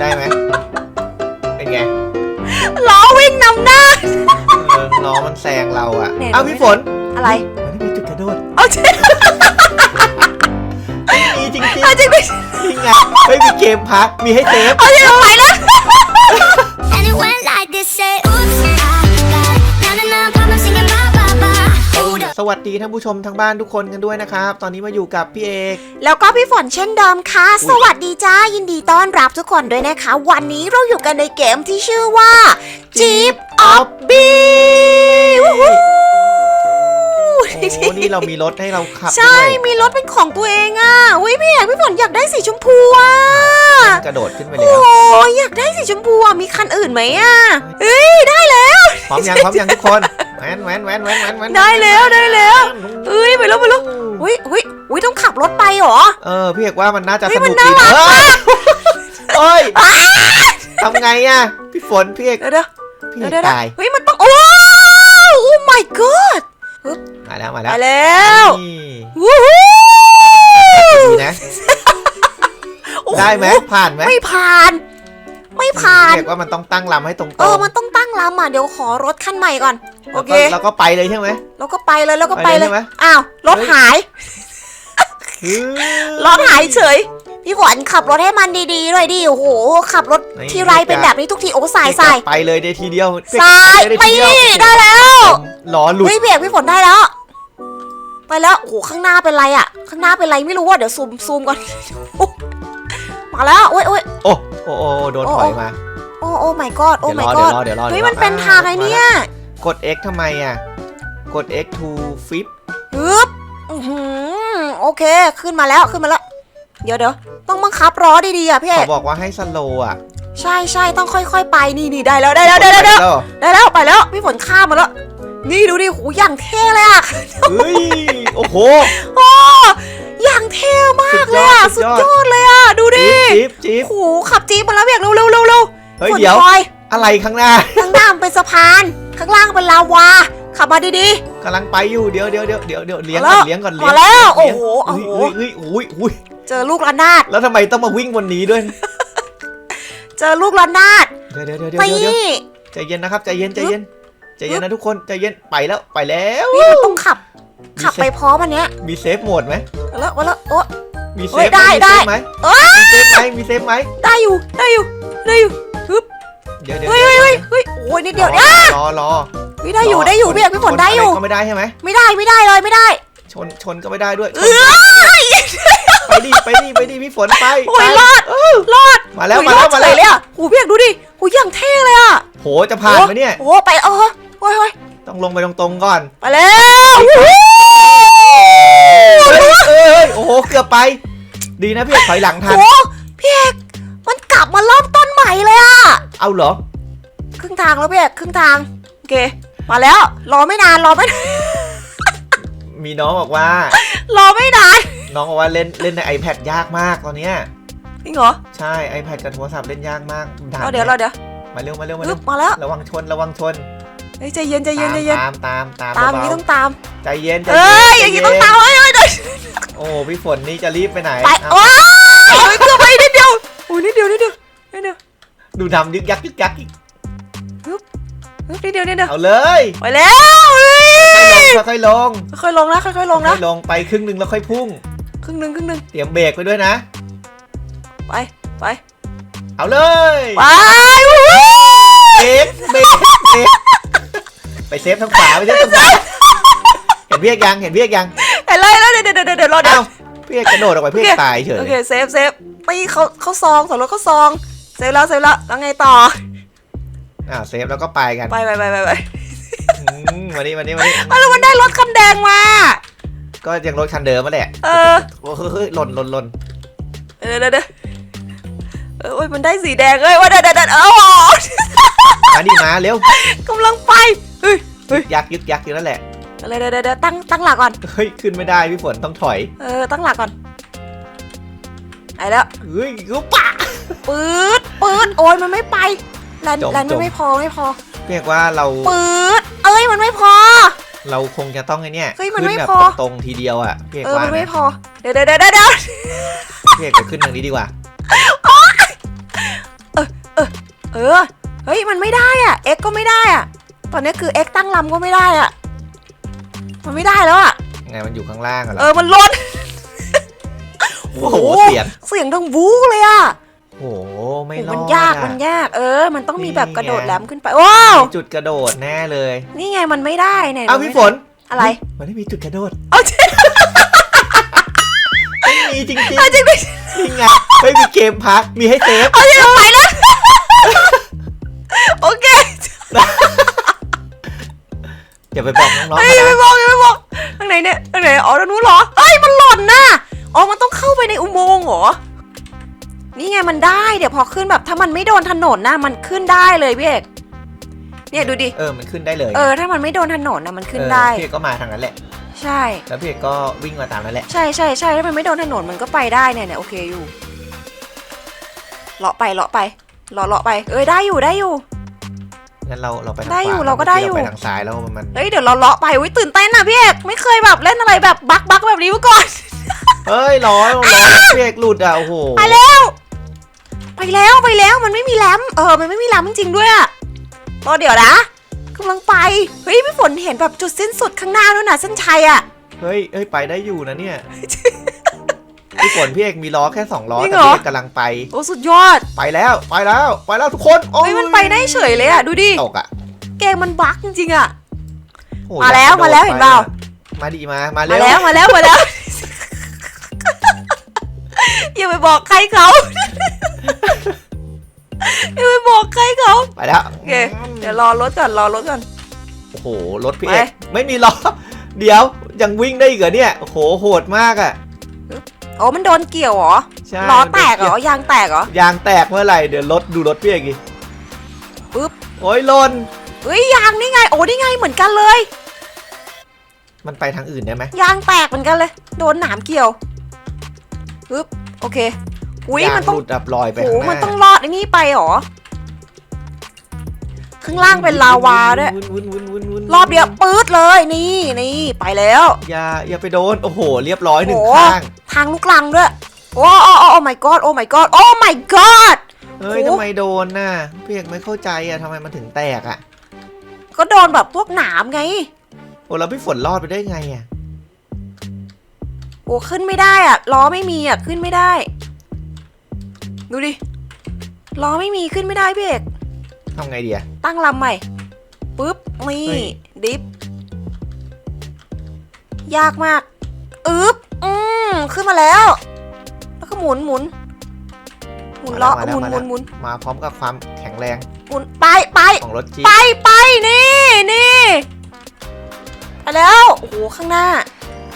ได้ไหมเป็นไงล้อวิ่งนำหน้า เออน้องมันแซงเราอะเนี่ย เอ้าพี่ฝนอะไรมันไม่มีจุดกระโดดเอาจริงมีจริงจริงเอาจริงดิจริงไงไม่มีเกมพักมีให้เซฟ เอาจริงไปนะ And it went like this, say, oops, สวัสดีท่านผู้ชมทางบ้านทุกคนกันด้วยนะครับ ตอนนี้มาอยู่กับพี่เอก แล้วก็พี่ฝนเช่นเดิมค่ะ สวัสดีจ้า ยินดีต้อนรับทุกคนด้วยนะคะ วันนี้เราอยู่กันในเกมที่ชื่อว่า Jeep of b e วู้ฮู้โอ้นี่เรามีรถให้เราขับใช่ ด้วยมีรถเป็นของตัวเองอะอุ้ยพี่เอกพี่ฝนอยากได้สีชมพูอะ กระโดดขึ้นไปโอ้แล้วยอยากได้สีชมพูอะ มีคันอื่นไหมอะเฮ้ยได้แล้ว พร้อมยังพร้อมยังทุกคน แวนแวนแวนแวนแวนแวนได้แล้วได้แล้วเอ้ยไปแล้วไปแล้วอุ้ยอุ้ยอุ้ยต้องขับรถไปเหรอ เออพี่เอกว่ามันน่าจะเฮ้สยมันนุกน่าดีรันะกเอ้ยเอ้ยทำไงอะพี่ฝนพี่เอกเดี๋ยวเดี๋ยวพี่เดี๋เอยกวเดี๋ยวตายเฮ้ยมันต้องโอ้โอ้ my god มาแล้วมาไปแล้วแล้วนี่วู้ฮู้ดีนะได้ไหมผ่านไหมไม่ผ่าน ไม่ผ่านพี่เอกว่ามันต้องตั้งลำให้ตรงๆเออมันต้องตั้ งลำอะเดี๋ยวขอรถคันใหม่ก่อน โอเคแล้วก็แล้วก็ไปเลยใช่ไหมแล้วก็ไปเลยแล้วก็ไปไปเลเลยยใช่ไหมอ้าวรถหายฮึ่มรถหายเฉย พี่ฝนขับรถให้มันดีๆหน่อยดิโอ้โหขับรถนี่ทีไรเป็นแบบนี้ทุกทีโอ้สายสายไปเลยได้ทีเดียวสายไปไปเลยทีเดียวได้แล้วล้อหลุดเฮ้ยเบียกพี่ฝนได้แล้ว ไปแล้วโอ้โหข้างหน้าเป็นไรอะ ข้างหน้าเป็นไรไม่รู้ว่าเดี๋ยวซูมซูมก่อนมาแล้วโอ้ยโอ้ยโอ้โอ้โอ้โดนถอยมา โอ้โอ้ my god โอ้เดี๋ยว my รอ god เดี๋ยวรอเดี๋ยวรอเฮ้ยดี๋วรอมันเป็นทางไอ้เนี่ยกด X ทำไมอะ กด X to flip ฮึบอื้อหือโอเค ขึ้นมาแล้ว ขึ้นมาแล้ว เดี๋ยวเดี๋ยวต้องบังคับล้อดีๆอะพี่เอเขากบอกว่าให้สโลอะใช่ใช่ต้องค่อยๆ ไป นี่นี่ได้แล้ว ได้แล้ว ได้แล้ว ได้แล้วแล้วได้แล้ว ไปแล้ว พี่ฝนข้ามมาแล้ว นี่ดูดิหูอย่างเท่เลยอะ เฮ้ย โอ้โห โอ้อย่างเท่มากเลยอะ สุสุดดยอดยอดเลยอะ ดูดิ จิ๊บจิ๊บโอ้โห ขับจี๊ปมาแล้วเบียกเร็วเร็วเร็วเร็ว เฮ้ยฝนเดี๋ยวคอยอะไรข้างหน้า ข้างหน้ามันเป็นสะพาน ข้างล่างเป็นลาวา ขับมาดี กำลังไปอยู่ เดี๋ยวเดี๋ยวเดี๋ยวเดี๋ยวเดี๋ยวเลี้ยงมาก่แล้อนวเลี้ยงก่อนๆเลี้มายงแล้ว โอ้เลี้ยงโห โอ้โห เฮ้ยเฮ้ยเฮ้ยอุ้ยเจอลูกระนาด แล้วทำไมต้องมาวิ่งบนนี้ด้วย เจอลูกระนาดเดี๋ยวเดี๋ยวเดี๋ยวเดี๋ยวนี่เดี๋ยวใจเย็นนะครับใจเย็นใจเย็นใจเย็นนะทุกคนใจเย็นไปแล้วไปแล้วพี่มันต้องขับขับไปพร้อมอันเนี้ยมีเซฟโหมดไหมมาแล้วมาแล้วโอ้ มีเซเฮ้ยฟได้ไหมได้ มีเซฟไหมเอ้ยมีเซฟไหมมีเซฟไหมได้อยู่ ได้อยู่ ได้อยู่ฮึบเดี๋ยวเดี๋ยวเฮ้ยเฮ้ยเฮ้ยเฮ้ยโอ้ยนิดเดียวรเนี่ยอรอรอเฮ้ยได้อยู่ได้อยู่พี่เอกพี่ฝนได้อยู่ชะรก็ไม่ได้ใช่ไหมไม่ได้ไม่ได้เลยไม่ได้ ชนชนก็ไม่ได้ด้วยเอ้ยไปดิไปดิไปดิพี่ฝนไปโอ้ยไปรอดรอดมาแล้วโอ้ยมารแล้อวดมาเฉแล้ยวเลยอะหูพี่เอกดูดิหูอย่างเท่เลยอะโหจะผ่านไหมเนี่ยโอ้ไปเออโอ้ยโอ้ยต้องลงไปตรงๆก่อนไปแล้วเอ้ยเอ้ยโอ้โหเกือบไป ดีนะพี่เอกถอยหลังทันโอ้พี่เอกมันกลับมาเริ่มต้ นใหม่เลยอะเอาเหรอ ครึ่งทางแล้วพี่เอกครึ่งทาง โอเค มาแล้ว รอไม่นานรอไม่นาน มีน้องบอกว่า รอไม่นานน้องบอกว่าเล่นเล่นใน iPad ยากมากตอนเนี้ยจริงเหรอใช่ iPad กับโทรศัพท์เล่นยากมากด่านเอาเดี๋ยวเราเดี๋ยวมาเร็วมาเร็วมาปึ๊เร็บวมาแล้วระวังชนระวังชนเฮ้ยใจเย็นใจเย็นใจเย็นตามตามตามตามอเบย่างนี้ต้องตาม ๆใจเย็นใจเอ้เย็นยอย่างนี้ใจต้องเย็นตามเอ้ยเอ้ยเอ้ยโอ้พี่ฝนนี่จะรีบไปไหนไปเอาว้ายเกือบไปนิดเดียวโอ้ยนิดเดียวนิดเดียวนิดเดียว ดูทำยึกยักยึกยักอีกนิดเดียวนิดเดียวเอาเลยไปแล้วเฮ้ยค่อยๆลงค่อยๆลงนะค่อยๆลงค่นะอยๆลงไปครึ่งหนึ่งแล้วค่อยพุ่ง ครึ่งหนึ่งครึ่งหนึ่งเตรียมเบรกไปด้วยนะ ไปไป เอาเลยไปวู้เบรกเบรกเบรกไปเซฟทางขวาไปเซฟทางขวาเห็นพี่เอกยังเห็นพี่เอกยังเห็นเลยแล้วเดี๋ยวเดี๋ยวเดี๋ยวเดี๋ยวรอเดี๋ยเอ้าวพี่เอกกระโดดออกไปพี่เอกตายเฉยโอเคเซฟเซฟไปเขาเขาซองสำรถเขาซอง เซฟแล้วเซฟแล้วแล้วไงต่อ อ่าเซฟแล้วก็ไปกันไปไปไปไปไปอืมมานี่มานี่มานี่อะแล้วมันได้รถคันแดงมา ก็ยังรถคันเดิมมาแหละเออ โอ้เฮ้ยหล่นหล่นหล่นเดี๋ยวเดี๋ยวเดี๋ยวเออโอ้ยมันได้สีแดงเอ้ยว่าเดี๋ยวเดี๋ยวเดี๋ยวเอ้ามาดิมาเร็วกำลังไปเฮ้ยยึกยักยึกยักอยู่นั่นแหละอะไรเดี๋ยวเดี๋ยวเดี๋ยวตั้งตั้งหลักก่อนเฮ้ยขึ้นไม่ได้พี่ฝนต้องถอยเออตั้งหลักก่อนไปแล้วเฮ้ยกูปะปื๊ด ปื๊ดโอ้ยมันไม่ไปแลนจมแลนจมันมไม่พอไม่พอเรียกว่าเราปื๊ดเอ้ยมันไม่พอ เราคงจะต้องไอ้เนี่ยเฮ้ยมันขึ้ไม่แบบพอ ตรงๆทีเดียวอะพี่เอกเออว่ามันไม่นะพอเดี๋ยวเดี๋ยวเดี๋ยวเดี๋ยวพี่เอกจะขึ้นทางนี้ดีกว่า เออเฮ้ยมันไม่ได้อะ X ก็ไม่ได้อะ ตอนนี้คือ X ตั้งลำก็ไม่ได้อะมันไม่ได้แล้วอะไงมันอยู่ข้างล่างอะเหรเอออมันหล่นโอ้โหเสียงเสียงดังวูเลยอะ โอ้โหไม่โอ้รอดมันยากอะมันยากเออ มันต้องมีแบบนี่ไงกระโดดแหลมขึ้นไปว้าวมีจุดกระโดดแน่เลย นี่ไงมันไม่ได้เนี่ยอ้าวพี่ฝนอะไร มันไม่มีจุดกระโดดเอาจริงไม่มีจริงจริงเอาจริงดินี่ไงไม่มีเกมพักมีให้เซฟเอาจริงเอาไปแล้วโอเคอย่าไปบอกน้องๆเฮ้ยเขาอย่าไปนะบอกอย่าไปบอกทางไหนเนี่ยทางไหนอ๋อทางนู้นเหรอเฮ้ยมันหล่นน่ะอ๋อมันต้องเข้าไปในอุโมงค์เหรอ นี่ไงมันได้เดี๋ยวพอขึ้นแบบถ้ามันไม่โดนถนนนะมันขึ้นได้เลยพี่เอกเนี่ยดูดิเออมันขึ้นได้เลยเออถ้ามันไม่โดนถนนนะมันขึ้นเออได้พี่เอกก็มาทางนั้นแหละ ใช่ แล้วพี่เอกก็วิ่งมาตามนั้นแหละ ใช่ใช่ใช่ถ้ามันไม่โดนถนนมันก็ไปได้เนี่ยเนี่ยโอเคอยู่เลาะไปเลาะไปเลาะเลาะไป เอ้ยได้อยู่ได้อยู่งั้นเราเราไปทางได้อยู่ขวเราก็ได้อยู่เมื่กี้เราไปทางซ้ายแล้วมันเฮ้ยเดี๋ยวเราเลาะไปอุ้ยตื่นเต้นอะพี่เอกไม่เคยแบบเล่นอะไรแบบบักบักแบบนี้มาก่อนเฮ้ยร้อยร้อยพี่เอกหลุดอะโอ้โหไปแล้ว ไปแล้วไปแล้วมันไม่มีแรมเออมันไม่มีแรมจริงๆด้วยอะรอเดี๋ยวนะกำลังไปเฮ้ยพี่ฝนเห็นแบบจุดสิ้นสุดข้างหน้าด้วยนะเส้นชัยอะเฮ้ยเฮ้ยไปได้อยู่นะเนี่ย พี่ฝนพี่เอกมีล้อแค่สองล้อจริงแต่เหรอ พี่เอกกำลังไป โอ้สุดยอดไปแล้วไปแล้วไปแล้วทุกคนโอ้เฮ้ยมันไปได้เฉยเลยอะดูดิตกอะเกมมันบั๊กจริงๆอะ โอ้มาแล้วอยกกระโดดมาแล้วเห็นเปล่า ไปอะมาดีมามามาเร็วแล้วมาแล้วมาแล้ว อย่าไปบอกใครเขา อย่าไปบอกใครเขาไปแล้วโอเคเดี๋ยวรอรถก่อนรอรถก่อน โอ้โห รถพี่ไปเอกไม่มีล้อ เดี๋ยวยังวิ่งได้อีกเหรอเนี่ยโอ้โหโหดมากอะโอ้มันโดนเกี่ยวเหรอใช่ล้อแตกเหรอยางแตกเหรอยางแตกเมื่อไหร่เดี๋ยวรถดูรถพี่เอกดิปึ๊บโอ้ยหล่นเฮ้ยยางนี่ไงโอ้นี่ไงเหมือนกันเลย มันไปทางอื่นได้ไหมยางแตกเหมือนกันเลย โดนหนามเกี่ยวปึ๊บโอเค อุ้ยยางมันต้องหลุดดับลอยไปโหข้างหน้ามันต้องรอดไอ้นี่ไปเหรอข้างล่างเป็นลาวาด้วยวุ้นวุ้นวุ้นวุ้นวุ้นรอบเดียวปื๊ดเลยนี่นี่ไปแล้ว อย่าอย่าไปโดนโอ้โห เรียบร้อยหนึ่งโอ้ ข้างทางลูกลังด้วยโอ้โอ้โอ้โอ้ my god โอ้ my god โอ้ my god เฮ้ยโอ้ ทำไมโดนน่ะพี่เอกไม่เข้าใจอะทำไมมันถึงแตกอะก็โดนแบบพวกหนามไง โอ้แล้วพี่ฝนรอดไปได้ไงอะโอ้ขึ้นไม่ได้อะล้อไม่มีอะขึ้นไม่ได้ ดูดิล้อไม่มีขึ้นไม่ได้พี่เอกทำไงดีอะตั้งลำใหม่ปุ๊บนี่เฮ้ย ดิฟยากมากอึ๊บอืมขึ้นมาแล้ว แล้วก็หมุนหมุนหมุนล้อมาหแล้วมุนมาหแล้มุวนหมุนมาพร้อมกับความแข็งแรงหมุนไปไป ของรถจี๊ปไปไปนี่นี่ไปแล้วโอ้โหข้างหน้า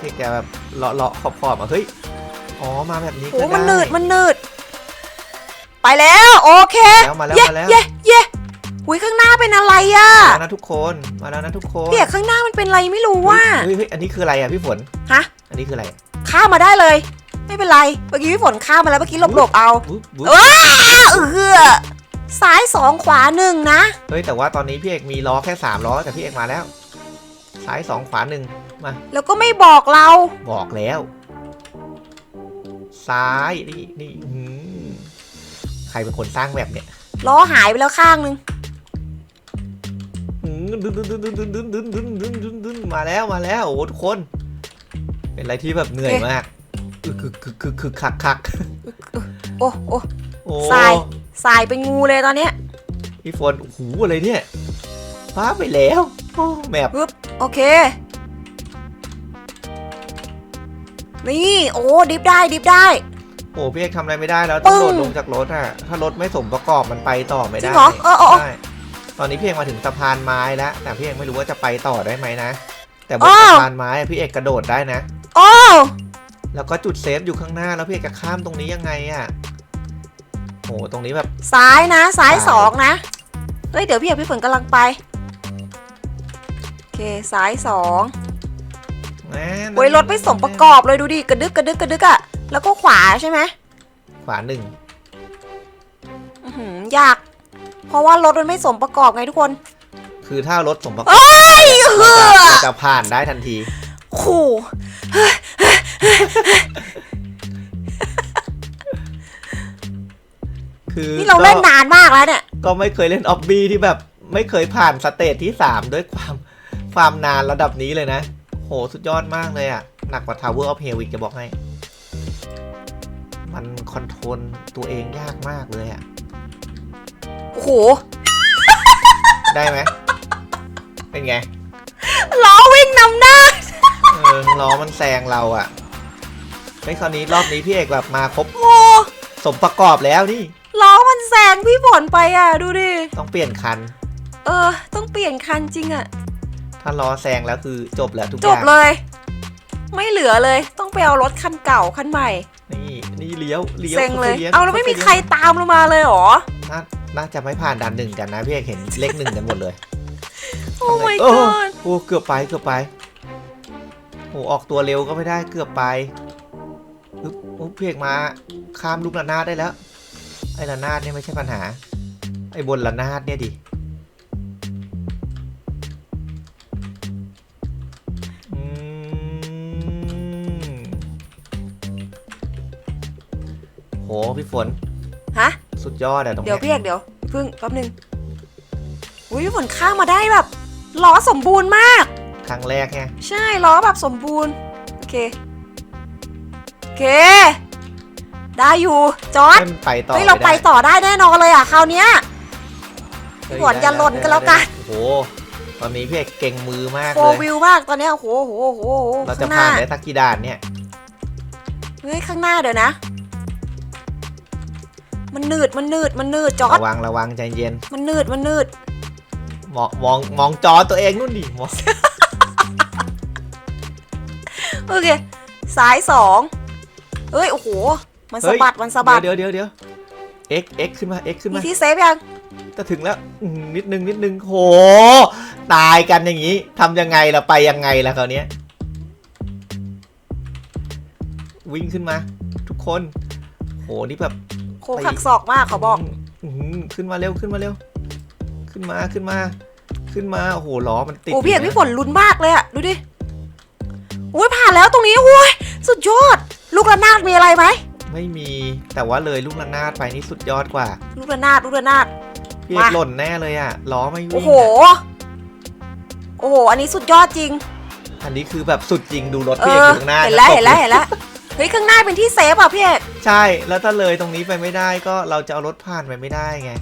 พี่แกแบบเลาะเลาะขอบขอบๆอะเฮ้ย อ๋อ มาแบบนี้โอ้ก็โหมันได้หนืดมันหนืด ไปแล้วโอเคแล้วมาแล้วเย้มาแล้วเย้เย้หุยข้างหน้าเป็นอะไรอะมาแล้วนะทุกคนมาแล้วนะทุกคนเปียกข้างหน้ามันเป็นอะไรไม่รู้ว่าเฮ้ยเฮ้ยอันนี้คืออะไรอะพี่ฝนฮะอันนี้คืออะไรข้ามมาได้เลย ไม่เป็นไรเมื่อกี้พี่ฝนข้ามมาแล้วเมื่อกี้หลบๆเอาบุ๊บบุ๊บเอ้าเออซ้ายสองขวาหนึ่งนะเฮ้ยแต่ว่าตอนนี้พี่เอกมีล้อแค่สามล้อแต่พี่เอกมาแล้วซ้ายสองขวาหนึ่งมาแล้วก็ไม่บอกเรา บอกแล้ว ซ้ายนี่นี่อืม ใครเป็นคนสร้างแบบเนี่ยล้อหายไปแล้วข้างนึงมาแล้วมาแล้วโอ้ทุกคน เป็นอะไรที่แบบเหนื่อยมากคือคือคือคือคักคักโอ้โอ้สายสายเป็นงูเลยตอนเนี้ยพี่ฝนหูอะไรเนี่ยฟ้าไปแล้วโอ้แบบโอเค นี่ โอ้ดิฟได้ดิฟได้ โอ้พี่เอกทำอะไรไม่ได้แล้วต้องโดดปึ้งลงจากรถอะ ถ้ารถไม่สมประกอบมันไปต่อไม่จริได้งเหรอเออเออเออ ใช่ตอนนี้พี่เอกมาถึงสะพานไม้แล้วแต่พี่เอกไม่รู้ว่าจะไปต่อได้ไหมนะ แต่บนอ้าว สะพานไม้อะพี่เอกกระโดดได้นะ โอ้แล้วก็จุดเซฟอยู่ข้างหน้าแล้วพี่เอกจะข้ามตรงนี้ยังไงอะโอ้ตรงนี้แบบ ซ้ายนะซ้ายซ้าย สองนะเฮ้ยเดี๋ยวพี่เอกพี่ฝนกำลังไปโอเคซ้ายสองแหม่โอ้ยรถไม่สมประกอบเลยดูดิกระดึกกระดึกกระดึกอะ แล้วก็ขวาใช่ไหมขวาหนึ่งอื้อหือยาก เพราะว่ารถมันไม่สมประกอบไงทุกคน คือถ้ารถสมประกอบเอ้ยเราเหืจะอเราจะผ่านได้ทันที ขู่คือนี่เราเล่นนานมากแล้วเนี่ย ก็ไม่เคยเล่นออบบี้ที่แบบ ไม่เคยผ่านสเตจที่3ด้วยความความนานระดับนี้เลยนะ โหสุดยอดมากเลยอะหนักกว่า Tower of Hell อีกจะบอกให้ มันคอนโทรลตัวเองยากมากเลยอะโอ้โห ได้ไหมเป็นไง ล้อวิ่งนำหน้า เออล้อมันแซงเราอะไอ้ยคราวนี้รอบนี้พี่เอกแบบมาครบโอ้ สมประกอบแล้วนี่ ล้อมันแซงพี่ฝนไปอะ ดูดิ ต้องเปลี่ยนคัน เออ ต้องเปลี่ยนคันจริงอะ ถ้าล้อแซงแล้วคือจบแล้วทุกอจบย่างเลย ไม่เหลือเลย ต้องไปเอารถคันเก่าคันใหม่ นี่นี่เลี้ยวเลี้ยวเซ็งเลย ลี้เอาแล้วไม่มีใครตามเรามาเลยเหรอ น่าน่าจะไม่ผ่านด่านหนึ่งกันนะพี่เอกเห็นเลขหนึ่งกันหมดเลยโอ้ my โอ้ god โอ้เกือบไปเกือบไปโอ้ออกตัวเร็วก็ไม่ได้เกือบไปอึ๊บโอ้พี่เอกมาข้ามลูกระนาดได้แล้ว ไอ้ระนาดเนี่ยไม่ใช่ปัญหา ไอ้บนระนาดเนี่ยดิ หพี่ฝนฮะ สุดยอดอะตรงเดี๋ยวเนี้ยพี่เอกเดี๋ยวเพิ่งแป๊บนึงอุ้ยพี่ฝนข้ามมาได้แบบล้อสมบูรณ์มาก ครั้งแรกไงใช่ล้อแบบสมบูรณ์ โอเค โอเค ได้อยู่จอร์ดให้มันไปต่อเฮ้ยเราไปม่ด้ต่อได้แน่นอนเลยอะคราวเนี้ยเฮ้ยหวดอย่าหล่นกันแล้วกัน โอ้โหตอนนี้พี่เอกเก่งมือมากโฟเลยวิวมากตอนเนี้ยโอ้โหโอ้โหโอ้โหโอ้โหเราจะข้างหผ่าน้านได้สักกี่ด่านเนี่ยเฮ้ยข้างหน้าเดี๋ยวนะ มันหนืดมันหนืดมันหนืดจอร์ดระวังระวังใจเย็นมันหนืดมันหนืดมองมองมองจอตัวเองนู่นดิมองโอเคสายสองเอ้ยโอ้โหมันสะบัดมันสะบัดเดี๋ยวเดี๋ยวเดี๋ยวเอ็กเอ็กขึ้นมาเอ็กขึ้นมีมาที่เซฟยังจะถึงแล้วอืมนิดนึงนิดนึงโห ตายกันอย่างนี้ทำยังไงล่ะไปยังไงล่ะคราวเนี้ยวิ่งขึ้นมา ทุกคน โหนี่แบบโคงหักศอกมากเขาบอกอืมขึ้นมาเร็วขึ้นมาเร็ว ขึ้นมาขึ้นมา ขึ้นมาโอ้โหล้อมันติดโอ้พี่เอกยู่นะพี่ฝนลุ้นมากเลยอะดูดิโอ้ยผ่านแล้วตรงนี้โอ้ยสุดยอด ลูกระนาดมีอะไรไหมไม่มีแต่ว่าเลยลูกระนาดไปนี่สุดยอดกว่า ลูกระนาดลูกระนาดพี่เอกมา หล่นแน่เลยอะล้อไม่วิ่งโอ้โห อะโอ้โห อันนี้สุดยอดจริง อันนี้คือแบบสุดจริงดูรถเอพี่เอกอ อยู่ข้างหน้าเห็นแล้ว จะตกเห็นแล้ว เห็นแล้ว เฮ้ย ข้างหน้าเป็นที่เซฟอะพี่เอก ใช่แล้วถ้าเลยตรงนี้ไปไม่ได้ก็เราจะเอารถผ่านไปไม่ได้ไง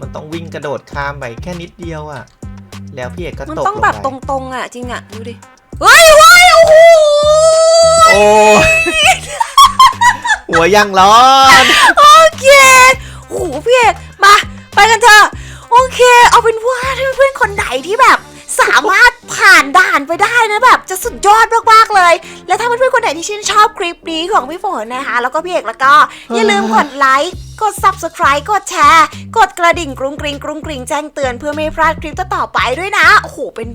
มันต้องวิ่งกระโดดข้ามไปแค่นิดเดียวอะ แล้วพี่เอกก็มันตกต้องแบบลตงไปรงๆอะ จริงอะ ดูดิเฮ้ยเฮ้ยโอ้โหโอ้ยหัวยังร้อน โอเคโอ้โหพี่เอกมา ไปกันเถอะ โอเค เอาเป็นว่าถ้าเพื่อนๆคนไหนที่แบบ สามารถผ่านด่านไปได้นะแบบจะสุดยอดมากๆเลย และถ้าเพื่อนๆคนไหนที่ชื่นชอบคลิปนี้ของพี่ฝนนะคะ แล้วก็พี่เอกแล้วก็อย่าลืมกดไลค์กด subscribe กดแชร์ กดกระดิ่งกรุงกริงกรุงกริงแจ้งเตือนเพื่อไม่พลาดคลิปต่อๆไปด้วยนะ โอ้โหเป็น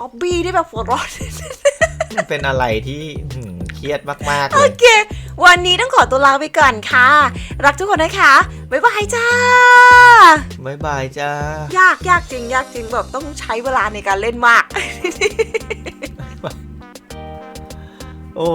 ออบบี้ที่แบบหัวร้อนเป็นอะไรที่ เครียดมากๆโอเลยเค วันนี้ต้องขอตัวลาไปก่อนค่ะ รักทุกคนนะคะ บ๊ายบายจ้า บ๊ายบายจ้า ยากยากจริง ยากจริงแบบต้องใช้เวลาในการเล่นมาก โอ้